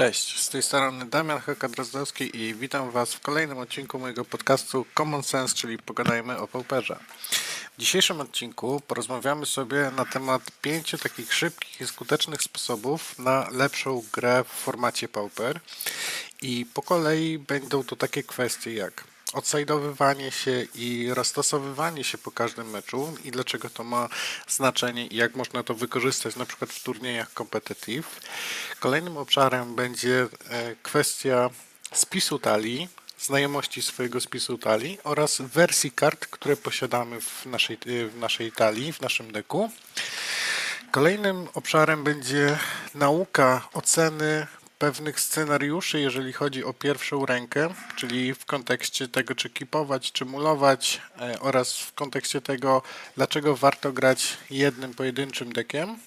Cześć, z tej strony Damian Haka-Drozdowski i witam Was w kolejnym odcinku mojego podcastu Common Sense, czyli pogadajmy o pauperze. W dzisiejszym odcinku porozmawiamy sobie na temat pięciu takich szybkich i skutecznych sposobów na lepszą grę w formacie pauper i po kolei będą to takie kwestie jak odsajdowywanie się i roztasowywanie się po każdym meczu i dlaczego to ma znaczenie i jak można to wykorzystać na przykład w turniejach competitive. Kolejnym obszarem będzie e, kwestia spisu talii, znajomości swojego spisu talii oraz wersji kart, które posiadamy w naszej, e, w naszej talii, w naszym deku. Kolejnym obszarem będzie nauka oceny pewnych scenariuszy, jeżeli chodzi o pierwszą rękę, czyli w kontekście tego, czy kipować, czy mulować, e, oraz w kontekście tego, dlaczego warto grać jednym pojedynczym dekiem.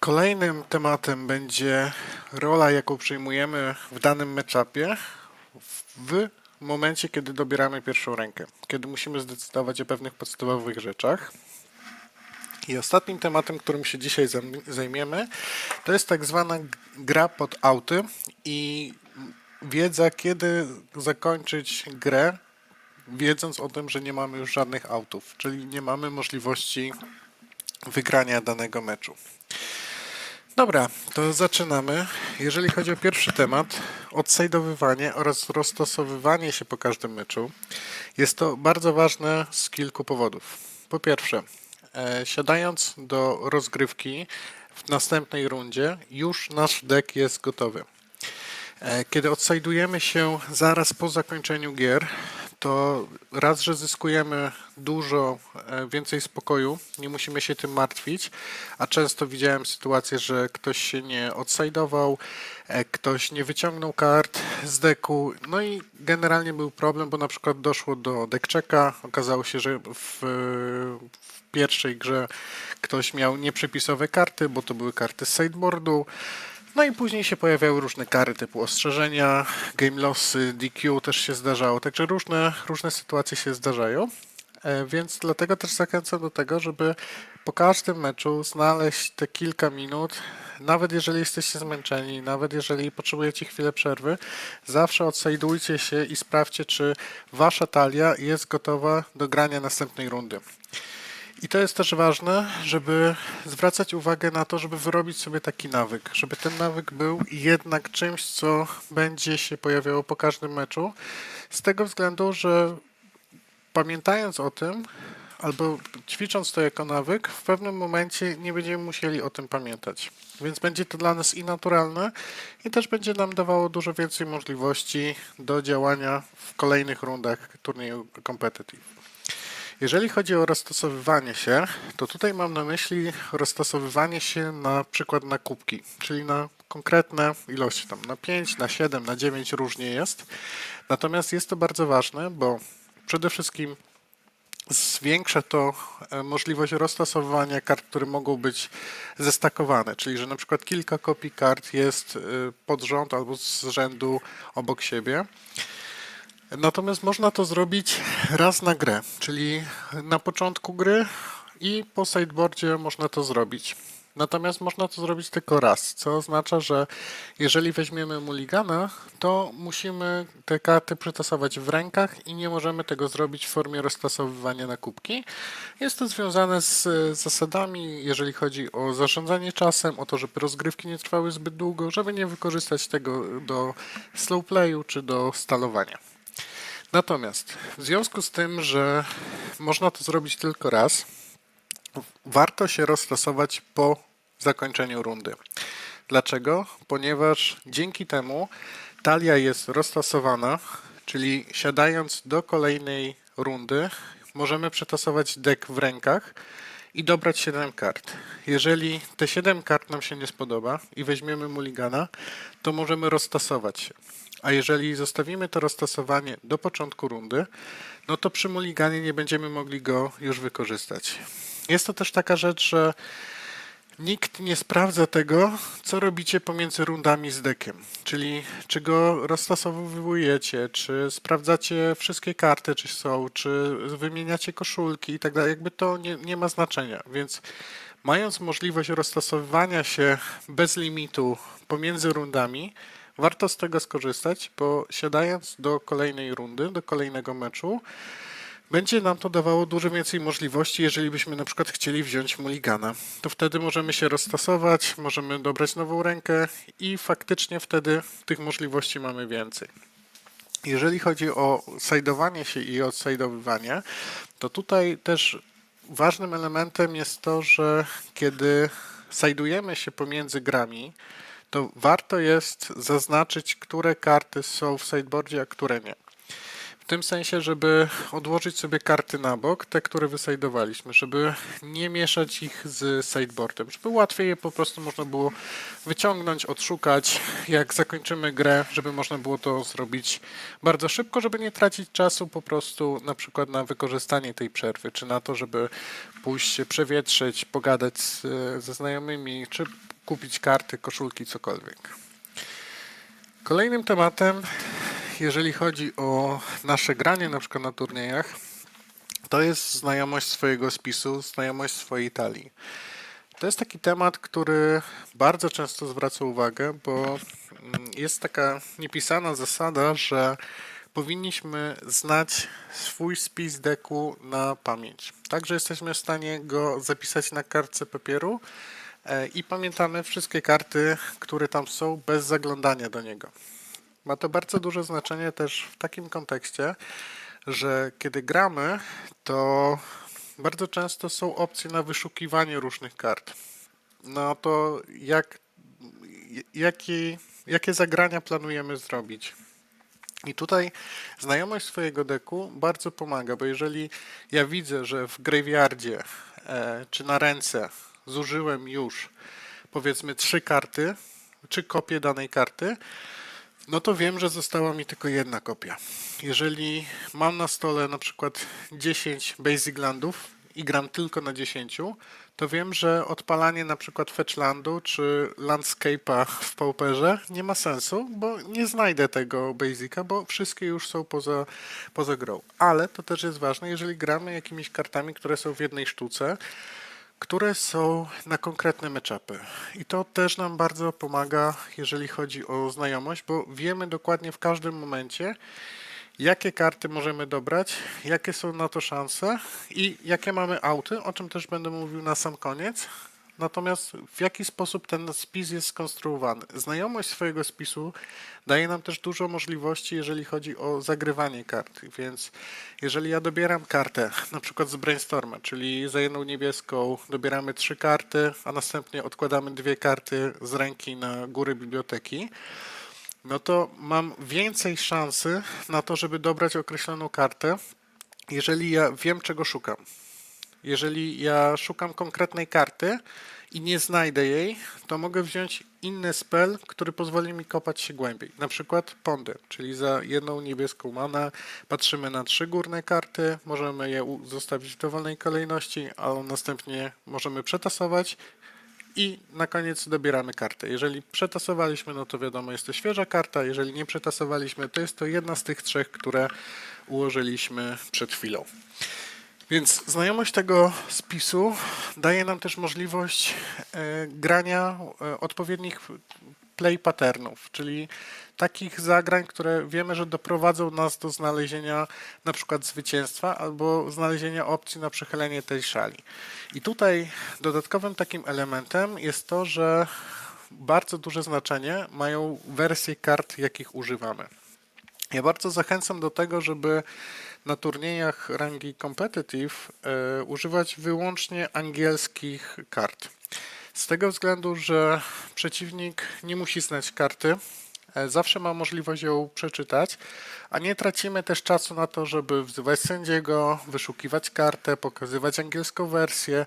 Kolejnym tematem będzie rola, jaką przyjmujemy w danym matchupie w momencie, kiedy dobieramy pierwszą rękę, kiedy musimy zdecydować o pewnych podstawowych rzeczach. I ostatnim tematem, którym się dzisiaj zajmiemy, to jest tak zwana gra pod auty i wiedza, kiedy zakończyć grę, wiedząc o tym, że nie mamy już żadnych autów, czyli nie mamy możliwości wygrania danego meczu. Dobra, to zaczynamy. Jeżeli chodzi o pierwszy temat, odsajdowywanie oraz rozstosowywanie się po każdym meczu, jest to bardzo ważne z kilku powodów. Po pierwsze, siadając do rozgrywki w następnej rundzie, już nasz deck jest gotowy. E, kiedy odsajdujemy się zaraz po zakończeniu gier, to raz, że zyskujemy dużo e, więcej spokoju, nie musimy się tym martwić, a często widziałem sytuację, że ktoś się nie odsajdował, ktoś nie wyciągnął kart z deku, no i generalnie był problem, bo na przykład doszło do deckchecka, okazało się, że w, w pierwszej grze ktoś miał nieprzepisowe karty, bo to były karty z sideboardu. No i później się pojawiały różne kary typu ostrzeżenia, game lossy, DQ też się zdarzało, także różne, różne sytuacje się zdarzają. E, więc dlatego też zachęcam do tego, żeby po każdym meczu znaleźć te kilka minut, nawet jeżeli jesteście zmęczeni, nawet jeżeli potrzebujecie chwilę przerwy, zawsze odsajdujcie się i sprawdźcie, czy wasza talia jest gotowa do grania następnej rundy. I to jest też ważne, żeby zwracać uwagę na to, żeby wyrobić sobie taki nawyk, żeby ten nawyk był jednak czymś, co będzie się pojawiało po każdym meczu, z tego względu, że pamiętając o tym, albo ćwicząc to jako nawyk, w pewnym momencie nie będziemy musieli o tym pamiętać. Więc będzie to dla nas i naturalne, i też będzie nam dawało dużo więcej możliwości do działania w kolejnych rundach turnieju competitive. Jeżeli chodzi o rozstosowywanie się, to tutaj mam na myśli rozstosowywanie się na przykład na kubki, czyli na konkretne ilości, tam na 5, na 7, na 9 różnie jest. Natomiast jest to bardzo ważne, bo przede wszystkim zwiększa to e, możliwość rozstosowywania kart, które mogą być zestakowane, czyli że na przykład kilka kopii kart jest e, pod rząd albo z rzędu obok siebie. Natomiast można to zrobić raz na grę, czyli na początku gry i po sideboardzie można to zrobić. Natomiast można to zrobić tylko raz, co oznacza, że jeżeli weźmiemy muligana, to musimy te karty przetasować w rękach i nie możemy tego zrobić w formie roztasowywania na kubki. Jest to związane z zasadami, jeżeli chodzi o zarządzanie czasem, o to, żeby rozgrywki nie trwały zbyt długo, żeby nie wykorzystać tego do slow playu czy do stalowania. Natomiast w związku z tym, że można to zrobić tylko raz, warto się rozstosować po zakończeniu rundy. Dlaczego? Ponieważ dzięki temu talia jest roztasowana, czyli siadając do kolejnej rundy, możemy przetasować deck w rękach i dobrać 7 kart. Jeżeli te 7 kart nam się nie spodoba i weźmiemy muligana, to możemy roztasować się. A jeżeli zostawimy to roztasowanie do początku rundy, no to przy mulliganie nie będziemy mogli go już wykorzystać. Jest to też taka rzecz, że nikt nie sprawdza tego, co robicie pomiędzy rundami z dekiem. Czyli czy go roztasowujecie, czy sprawdzacie wszystkie karty, czy są, czy wymieniacie koszulki i tak dalej. Jakby to nie, nie ma znaczenia. Więc Mając możliwość roztasowywania się bez limitu pomiędzy rundami, warto z tego skorzystać, bo siadając do kolejnej rundy, do kolejnego meczu, będzie nam to dawało dużo więcej możliwości, jeżeli byśmy na przykład chcieli wziąć mulligana. To wtedy możemy się roztasować, możemy dobrać nową rękę i faktycznie wtedy tych możliwości mamy więcej. Jeżeli chodzi o sajdowanie się i odsajdowywanie, to tutaj też ważnym elementem jest to, że kiedy sajdujemy się pomiędzy grami, to warto jest zaznaczyć, które karty są w sideboardzie, a które nie. W tym sensie, żeby odłożyć sobie karty na bok, te, które wysajdowaliśmy, żeby nie mieszać ich z sideboardem, żeby łatwiej je po prostu można było wyciągnąć, odszukać, jak zakończymy grę, żeby można było to zrobić bardzo szybko, żeby nie tracić czasu po prostu na przykład na wykorzystanie tej przerwy, czy na to, żeby pójść się przewietrzyć, pogadać z, ze znajomymi, czy kupić karty, koszulki, cokolwiek. Kolejnym tematem, jeżeli chodzi o nasze granie na przykład na turniejach, to jest znajomość swojego spisu, znajomość swojej talii. To jest taki temat, który bardzo często zwraca uwagę, bo mm, jest taka niepisana zasada, że powinniśmy znać swój spis deku na pamięć. Także jesteśmy w stanie go zapisać na kartce papieru e, i pamiętamy wszystkie karty, które tam są, bez zaglądania do niego. Ma to bardzo duże znaczenie też w takim kontekście, że kiedy gramy, to bardzo często są opcje na wyszukiwanie różnych kart. No to jak, jaki, jakie zagrania planujemy zrobić? I tutaj znajomość swojego deku bardzo pomaga, bo jeżeli ja widzę, że w graveyardzie e, czy na ręce zużyłem już powiedzmy trzy karty, czy kopię danej karty, no to wiem, że została mi tylko jedna kopia. Jeżeli mam na stole na przykład 10 Basic Landów i gram tylko na 10, to wiem, że odpalanie na przykład Fetchlandu czy Landscape'a w Pauperze nie ma sensu, bo nie znajdę tego Basica, bo wszystkie już są poza, poza grą. Ale to też jest ważne, jeżeli gramy jakimiś kartami, które są w jednej sztuce, które są na konkretne meczapy. I to też nam bardzo pomaga, jeżeli chodzi o znajomość, bo wiemy dokładnie w każdym momencie, jakie karty możemy dobrać, jakie są na to szanse i jakie mamy auty, o czym też będę mówił na sam koniec. Natomiast w jaki sposób ten spis jest skonstruowany? Znajomość swojego spisu daje nam też dużo możliwości, jeżeli chodzi o zagrywanie kart. Więc jeżeli ja dobieram kartę, na przykład z brainstorma, czyli za jedną niebieską dobieramy trzy karty, a następnie odkładamy dwie karty z ręki na górę biblioteki, no to mam więcej szansy na to, żeby dobrać określoną kartę, jeżeli ja wiem, czego szukam. Jeżeli ja szukam konkretnej karty i nie znajdę jej, to mogę wziąć inny spell, który pozwoli mi kopać się głębiej. Na przykład Ponder, czyli za jedną niebieską manę patrzymy na trzy górne karty, możemy je zostawić w dowolnej kolejności, a następnie możemy przetasować i na koniec dobieramy kartę. Jeżeli przetasowaliśmy, no to wiadomo, jest to świeża karta. Jeżeli nie przetasowaliśmy, to jest to jedna z tych trzech, które ułożyliśmy przed chwilą. Więc znajomość tego spisu daje nam też możliwość e, grania e, odpowiednich play patternów, czyli takich zagrań, które wiemy, że doprowadzą nas do znalezienia na przykład zwycięstwa albo znalezienia opcji na przechylenie tej szali. I tutaj dodatkowym takim elementem jest to, że bardzo duże znaczenie mają wersje kart, jakich używamy. Ja bardzo zachęcam do tego, żeby na turniejach rangi competitive e, używać wyłącznie angielskich kart. Z tego względu, że przeciwnik nie musi znać karty, e, zawsze ma możliwość ją przeczytać, a nie tracimy też czasu na to, żeby wzywać sędziego, wyszukiwać kartę, pokazywać angielską wersję,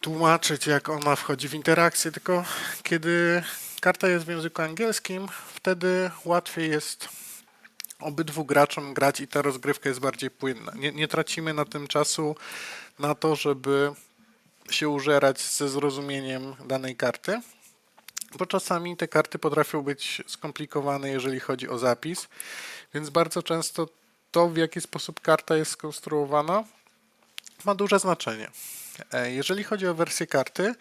tłumaczyć jak ona wchodzi w interakcję, tylko kiedy karta jest w języku angielskim, wtedy łatwiej jest obydwu graczom grać i ta rozgrywka jest bardziej płynna. Nie, nie tracimy na tym czasu na to, żeby się użerać ze zrozumieniem danej karty, bo czasami te karty potrafią być skomplikowane, jeżeli chodzi o zapis, więc bardzo często to, w jaki sposób karta jest skonstruowana, ma duże znaczenie. E, Jeżeli chodzi o wersję karty,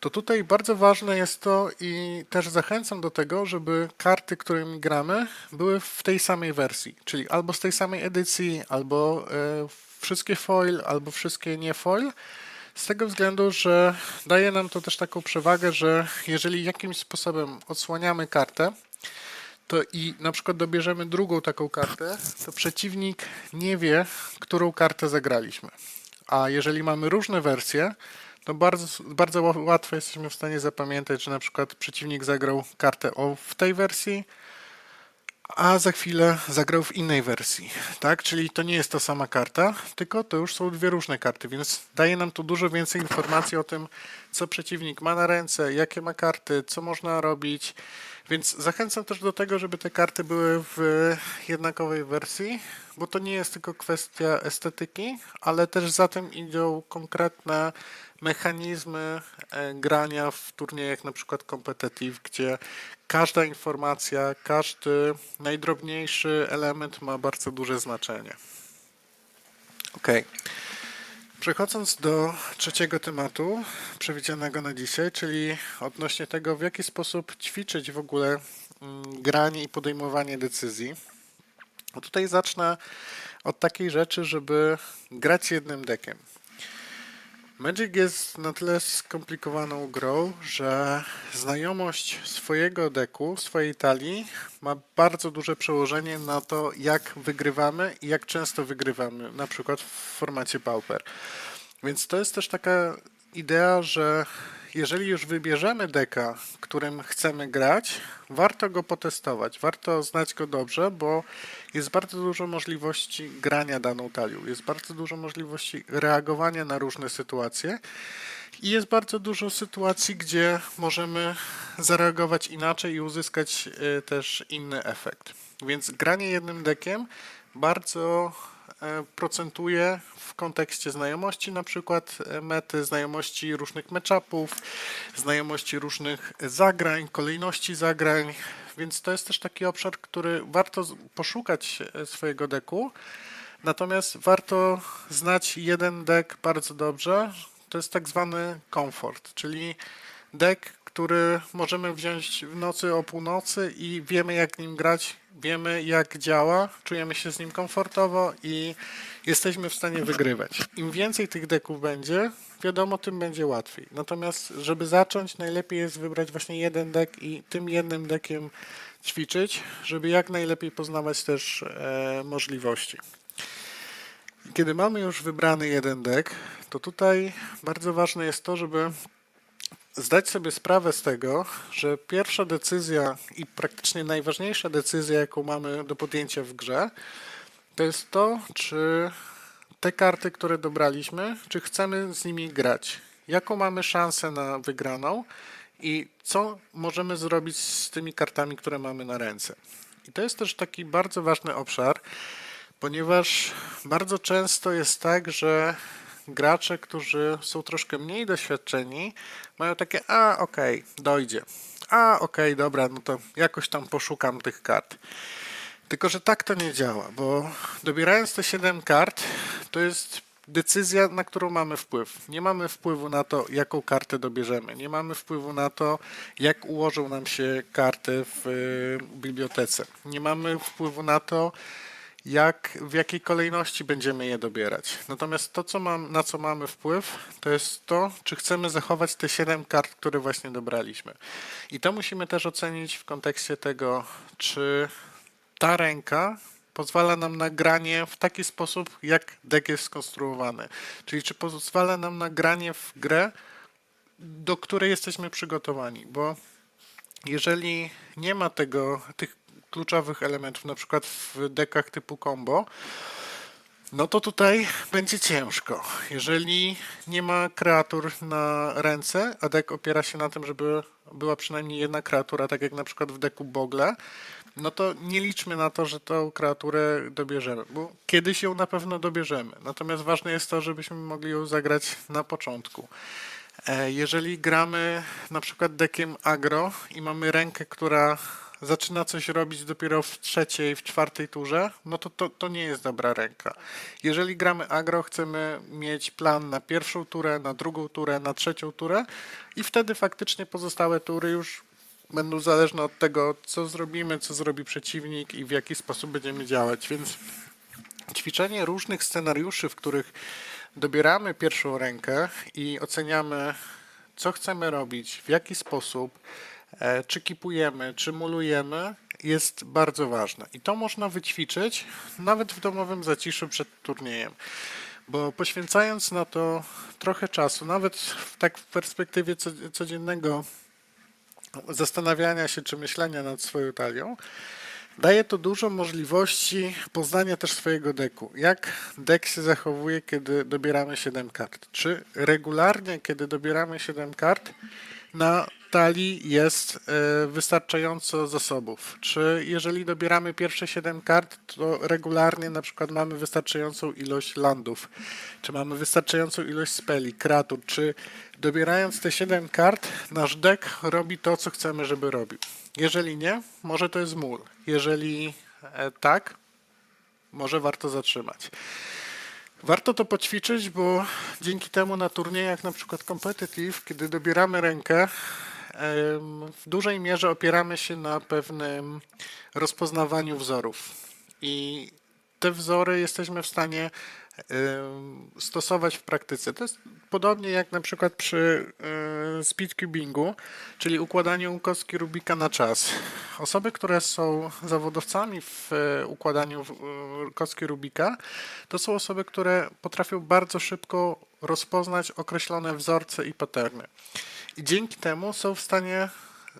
to tutaj bardzo ważne jest to i też zachęcam do tego, żeby karty, którymi gramy, były w tej samej wersji, czyli albo z tej samej edycji, albo e, wszystkie foil, albo wszystkie nie foil. Z tego względu, że daje nam to też taką przewagę, że jeżeli jakimś sposobem odsłaniamy kartę, to i na przykład dobierzemy drugą taką kartę, to przeciwnik nie wie, którą kartę zagraliśmy. A jeżeli mamy różne wersje, to bardzo, bardzo ła- łatwo jesteśmy w stanie zapamiętać, że na przykład przeciwnik zagrał kartę o w tej wersji, a za chwilę zagrał w innej wersji, tak? Czyli to nie jest ta sama karta, tylko to już są dwie różne karty, więc daje nam to dużo więcej informacji o tym, co przeciwnik ma na ręce, jakie ma karty, co można robić. Więc zachęcam też do tego, żeby te karty były w jednakowej wersji, bo to nie jest tylko kwestia estetyki, ale też za tym idą konkretne mechanizmy e, grania w turniejach na przykład competitive, gdzie każda informacja, każdy najdrobniejszy element ma bardzo duże znaczenie. Okej. Przechodząc do trzeciego tematu przewidzianego na dzisiaj, czyli odnośnie tego, w jaki sposób ćwiczyć w ogóle mm, granie i podejmowanie decyzji. No tutaj zacznę od takiej rzeczy, żeby grać jednym dekiem. Magic jest na tyle skomplikowaną grą, że znajomość swojego deku, swojej talii ma bardzo duże przełożenie na to, jak wygrywamy i jak często wygrywamy, na przykład w formacie Pauper. Więc to jest też taka idea, że jeżeli już wybierzemy deka, którym chcemy grać, warto go potestować, warto znać go dobrze, bo jest bardzo dużo możliwości grania daną talią, jest bardzo dużo możliwości reagowania na różne sytuacje i jest bardzo dużo sytuacji, gdzie możemy zareagować inaczej i uzyskać e, też inny efekt. Więc granie jednym dekiem bardzo procentuje w kontekście znajomości na przykład e, mety, znajomości różnych matchupów, znajomości różnych zagrań, kolejności zagrań, więc to jest też taki obszar, który warto poszukać e, swojego deku, natomiast warto znać jeden deck bardzo dobrze, to jest tak zwany komfort, czyli deck, który możemy wziąć w nocy o północy i wiemy jak nim grać, wiemy jak działa, czujemy się z nim komfortowo i jesteśmy w stanie wygrywać. Im więcej tych deków będzie, wiadomo, tym będzie łatwiej. Natomiast, żeby zacząć, najlepiej jest wybrać właśnie jeden deck i tym jednym deckiem ćwiczyć, żeby jak najlepiej poznawać też e, możliwości. Kiedy mamy już wybrany jeden deck, to tutaj bardzo ważne jest to, żeby zdać sobie sprawę z tego, że pierwsza decyzja i praktycznie najważniejsza decyzja, jaką mamy do podjęcia w grze, to jest to, czy te karty, które dobraliśmy, czy chcemy z nimi grać. Jaką mamy szansę na wygraną i co możemy zrobić z tymi kartami, które mamy na ręce. I to jest też taki bardzo ważny obszar, ponieważ bardzo często jest tak, że gracze, którzy są troszkę mniej doświadczeni, mają takie, a okej, dojdzie. A okej, dobra, no to jakoś tam poszukam tych kart. Tylko, że tak to nie działa, bo dobierając te 7 kart, to jest decyzja, na którą mamy wpływ. Nie mamy wpływu na to, jaką kartę dobierzemy. Nie mamy wpływu na to, jak ułożą nam się karty w y, bibliotece. Nie mamy wpływu na to, jak, w jakiej kolejności będziemy je dobierać. Natomiast to, co mam, na co mamy wpływ, to jest to, czy chcemy zachować te 7 kart, które właśnie dobraliśmy. I to musimy też ocenić w kontekście tego, czy ta ręka pozwala nam na granie w taki sposób, jak deck jest skonstruowany. Czyli czy pozwala nam na granie w grę, do której jesteśmy przygotowani, bo jeżeli nie ma tego, tych kluczowych elementów, na przykład w dekach typu combo, no to tutaj będzie ciężko. Jeżeli nie ma kreatur na ręce, a deck opiera się na tym, żeby była przynajmniej jedna kreatura, tak jak na przykład w deku Bogle, no to nie liczmy na to, że tą kreaturę dobierzemy, bo kiedyś ją na pewno dobierzemy. Natomiast ważne jest to, żebyśmy mogli ją zagrać na początku. E, Jeżeli gramy na przykład dekiem agro i mamy rękę, która zaczyna coś robić dopiero w trzeciej, w czwartej turze, no to, to to nie jest dobra ręka. Jeżeli gramy agro, chcemy mieć plan na pierwszą turę, na drugą turę, na trzecią turę i wtedy faktycznie pozostałe tury już będą zależne od tego, co zrobimy, co zrobi przeciwnik i w jaki sposób będziemy działać, więc ćwiczenie różnych scenariuszy, w których dobieramy pierwszą rękę i oceniamy, co chcemy robić, w jaki sposób, czy kipujemy, czy mulujemy, jest bardzo ważne. I to można wyćwiczyć nawet w domowym zaciszu przed turniejem. Bo poświęcając na to trochę czasu, nawet tak w perspektywie co- codziennego zastanawiania się czy myślenia nad swoją talią, daje to dużo możliwości poznania też swojego deku. Jak dek się zachowuje, kiedy dobieramy 7 kart? Czy regularnie, kiedy dobieramy 7 kart, na talii jest e, wystarczająco zasobów? Czy jeżeli dobieramy pierwsze 7 kart, to regularnie na przykład mamy wystarczającą ilość landów? Czy mamy wystarczającą ilość speli, kreatur? Czy dobierając te 7 kart, nasz dek robi to, co chcemy, żeby robił? Jeżeli nie, może to jest mól. Jeżeli e, tak, może warto zatrzymać. Warto to poćwiczyć, bo dzięki temu na turniejach na przykład competitive, kiedy dobieramy rękę, w dużej mierze opieramy się na pewnym rozpoznawaniu wzorów. I te wzory jesteśmy w stanie stosować w praktyce. To jest podobnie jak na przykład przy speedcubingu, czyli układaniu kostki Rubika na czas. Osoby, które są zawodowcami w e, układaniu e, kostki Rubika, to są osoby, które potrafią bardzo szybko rozpoznać określone wzorce i paterny. I dzięki temu są w stanie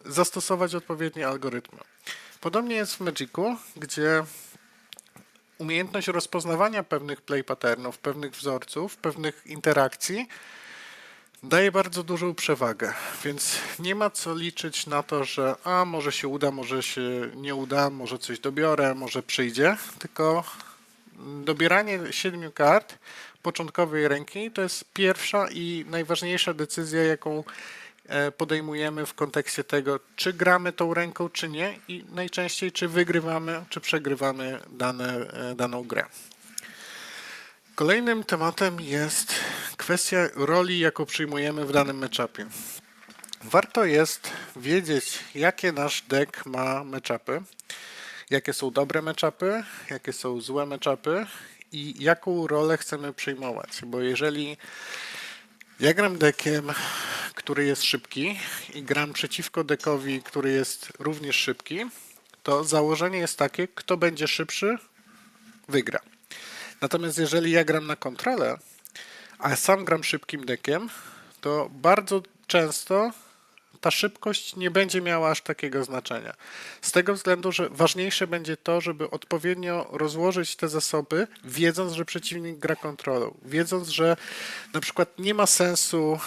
zastosować odpowiednie algorytmy. Podobnie jest w Magicu, gdzie umiejętność rozpoznawania pewnych play patternów, pewnych wzorców, pewnych interakcji daje bardzo dużą przewagę, więc nie ma co liczyć na to, że a może się uda, może się nie uda, może coś dobiorę, może przyjdzie, tylko dobieranie siedmiu kart początkowej ręki to jest pierwsza i najważniejsza decyzja, jaką podejmujemy w kontekście tego, czy gramy tą ręką, czy nie i najczęściej, czy wygrywamy, czy przegrywamy dane, e, daną grę. Kolejnym tematem jest kwestia roli, jaką przyjmujemy w danym meczapie. Warto jest wiedzieć, jakie nasz deck ma meczapy, jakie są dobre meczapy, jakie są złe meczapy i jaką rolę chcemy przyjmować. Bo jeżeli ja gram dekiem, który jest szybki i gram przeciwko dekowi, który jest również szybki, to założenie jest takie, kto będzie szybszy, wygra. Natomiast jeżeli ja gram na kontrolę, a sam gram szybkim dekiem, to bardzo często ta szybkość nie będzie miała aż takiego znaczenia. Z tego względu, że ważniejsze będzie to, żeby odpowiednio rozłożyć te zasoby, wiedząc, że przeciwnik gra kontrolą, wiedząc, że na przykład nie ma sensu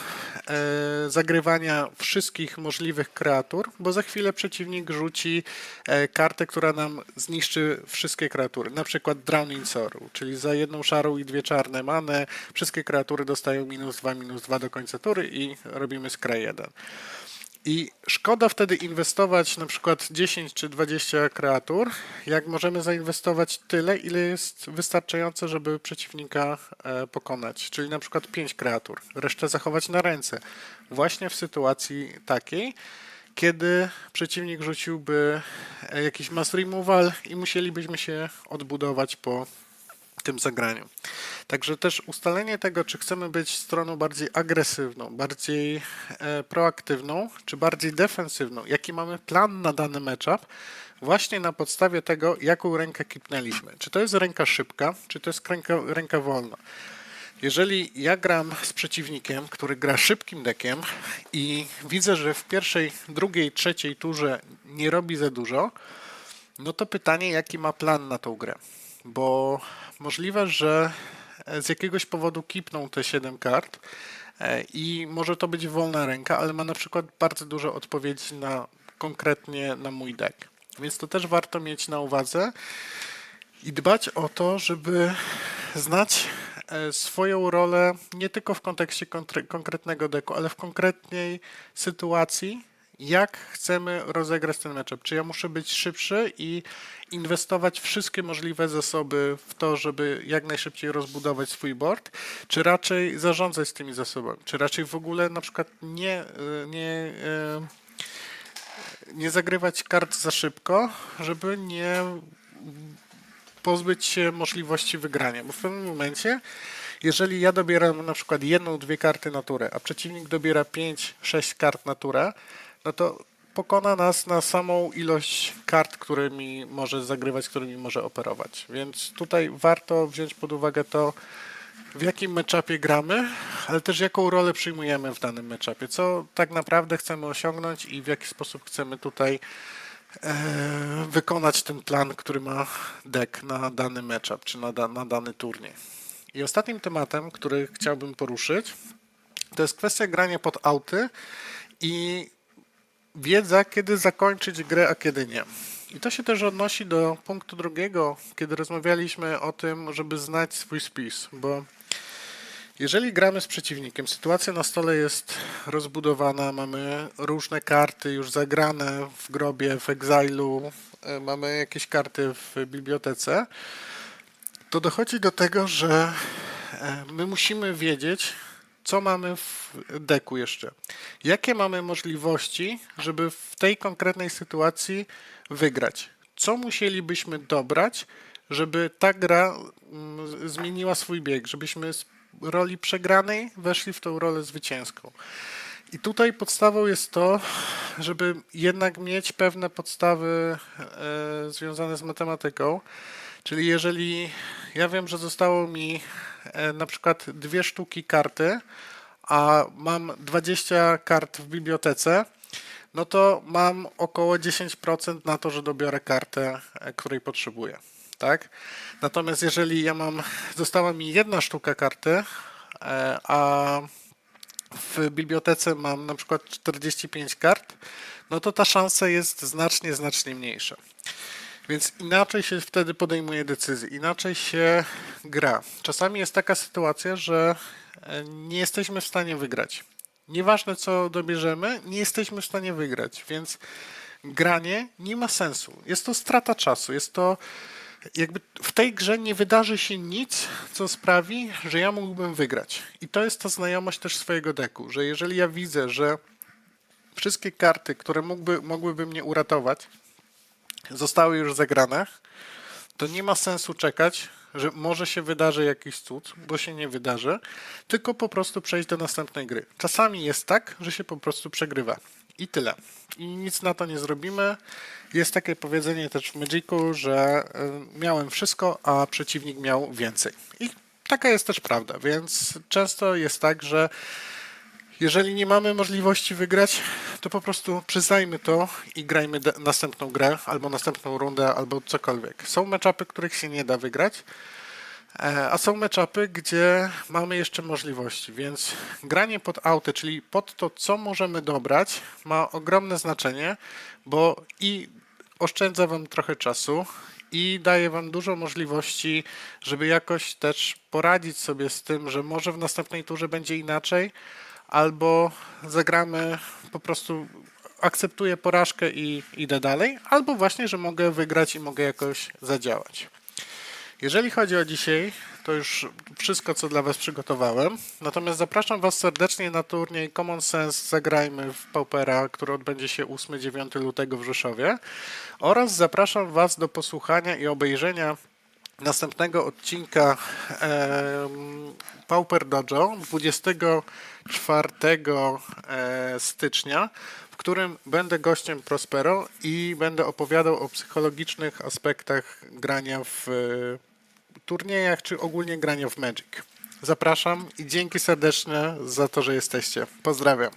e, zagrywania wszystkich możliwych kreatur, bo za chwilę przeciwnik rzuci e, kartę, która nam zniszczy wszystkie kreatury, na przykład Drowning Sorrow, czyli za jedną szarą i dwie czarne manę wszystkie kreatury dostają minus 2, minus 2 do końca tury i robimy skraj 1. I szkoda wtedy inwestować na przykład 10 czy 20 kreatur, jak możemy zainwestować tyle, ile jest wystarczające, żeby przeciwnika e, pokonać. Czyli na przykład 5 kreatur, resztę zachować na ręce. Właśnie w sytuacji takiej, kiedy przeciwnik rzuciłby e, jakiś mass removal i musielibyśmy się odbudować po tym zagraniu. Także też ustalenie tego, czy chcemy być stroną bardziej agresywną, bardziej e, proaktywną, czy bardziej defensywną, jaki mamy plan na dany matchup, właśnie na podstawie tego, jaką rękę kipnęliśmy. Czy to jest ręka szybka, czy to jest ręka, ręka wolna. Jeżeli ja gram z przeciwnikiem, który gra szybkim dekiem i widzę, że w pierwszej, drugiej, trzeciej turze nie robi za dużo, no to pytanie, jaki ma plan na tą grę. Bo możliwe, że z jakiegoś powodu kipną te 7 kart e, i może to być wolna ręka, ale ma na przykład bardzo dużo odpowiedzi na konkretnie na mój deck. Więc to też warto mieć na uwadze i dbać o to, żeby znać e, swoją rolę nie tylko w kontekście konkretnego deku, ale w konkretnej sytuacji, jak chcemy rozegrać ten matchup. Czy ja muszę być szybszy i inwestować wszystkie możliwe zasoby w to, żeby jak najszybciej rozbudować swój board, czy raczej zarządzać tymi zasobami, czy raczej w ogóle na przykład nie, y, nie, y, nie zagrywać kart za szybko, żeby nie pozbyć się możliwości wygrania, bo w pewnym momencie, jeżeli ja dobieram na przykład jedną, dwie karty naturę, a przeciwnik dobiera 5, 6 kart naturę, no to pokona nas na samą ilość kart, którymi może zagrywać, którymi może operować. Więc tutaj warto wziąć pod uwagę to, w jakim meczapie gramy, ale też jaką rolę przyjmujemy w danym meczapie, co tak naprawdę chcemy osiągnąć i w jaki sposób chcemy tutaj e, wykonać ten plan, który ma deck na dany matchup, czy na, da, na dany turniej. I ostatnim tematem, który chciałbym poruszyć, to jest kwestia grania pod auty i wiedza, kiedy zakończyć grę, a kiedy nie. I to się też odnosi do punktu drugiego, kiedy rozmawialiśmy o tym, żeby znać swój spis, bo jeżeli gramy z przeciwnikiem, sytuacja na stole jest rozbudowana, mamy różne karty już zagrane w grobie, w exilu, e, mamy jakieś karty w bibliotece, to dochodzi do tego, że e, my musimy wiedzieć, co mamy w deku jeszcze. Jakie mamy możliwości, żeby w tej konkretnej sytuacji wygrać? Co musielibyśmy dobrać, żeby ta gra mm, zmieniła swój bieg, żebyśmy z roli przegranej weszli w tą rolę zwycięską. I tutaj podstawą jest to, żeby jednak mieć pewne podstawy e, związane z matematyką. Czyli jeżeli ja wiem, że zostało mi na przykład dwie sztuki karty, a mam 20 kart w bibliotece, no to mam około 10% na to, że dobiorę kartę, e, której potrzebuję. Tak? Natomiast jeżeli ja mam, została mi jedna sztuka karty, e, a w bibliotece mam na przykład 45 kart, no to ta szansa jest znacznie, znacznie mniejsza. Więc inaczej się wtedy podejmuje decyzje, inaczej się gra. Czasami jest taka sytuacja, że e, nie jesteśmy w stanie wygrać. Nieważne co dobierzemy, nie jesteśmy w stanie wygrać, więc granie nie ma sensu. Jest to strata czasu, jest to jakby w tej grze nie wydarzy się nic, co sprawi, że ja mógłbym wygrać. I to jest ta znajomość też swojego deku, że jeżeli ja widzę, że wszystkie karty, które mógłby, mogłyby mnie uratować, zostały już zagrane, to nie ma sensu czekać, że może się wydarzy jakiś cud, bo się nie wydarzy, tylko po prostu przejść do następnej gry. Czasami jest tak, że się po prostu przegrywa. I tyle. I nic na to nie zrobimy. Jest takie powiedzenie też w Magicu, że y, miałem wszystko, a przeciwnik miał więcej. I taka jest też prawda, więc często jest tak, że jeżeli nie mamy możliwości wygrać, to po prostu przyznajmy to i grajmy następną grę, albo następną rundę, albo cokolwiek. Są meczapy, których się nie da wygrać, e, a są meczapy, gdzie mamy jeszcze możliwości, więc granie pod auty, czyli pod to, co możemy dobrać, ma ogromne znaczenie, bo i oszczędza Wam trochę czasu i daje Wam dużo możliwości, żeby jakoś też poradzić sobie z tym, że może w następnej turze będzie inaczej, albo zagramy po prostu akceptuję porażkę i idę dalej, albo właśnie, że mogę wygrać i mogę jakoś zadziałać. Jeżeli chodzi o dzisiaj, to już wszystko, co dla Was przygotowałem. Natomiast zapraszam Was serdecznie na turniej Common Sense Zagrajmy w Paupera, który odbędzie się 8-9 lutego w Rzeszowie. Oraz zapraszam Was do posłuchania i obejrzenia następnego odcinka em, Pauper Dojo 24 e, stycznia, w którym będę gościem Prospero i będę opowiadał o psychologicznych aspektach grania w e, turniejach, czy ogólnie grania w Magic. Zapraszam i dzięki serdeczne za to, że jesteście. Pozdrawiam.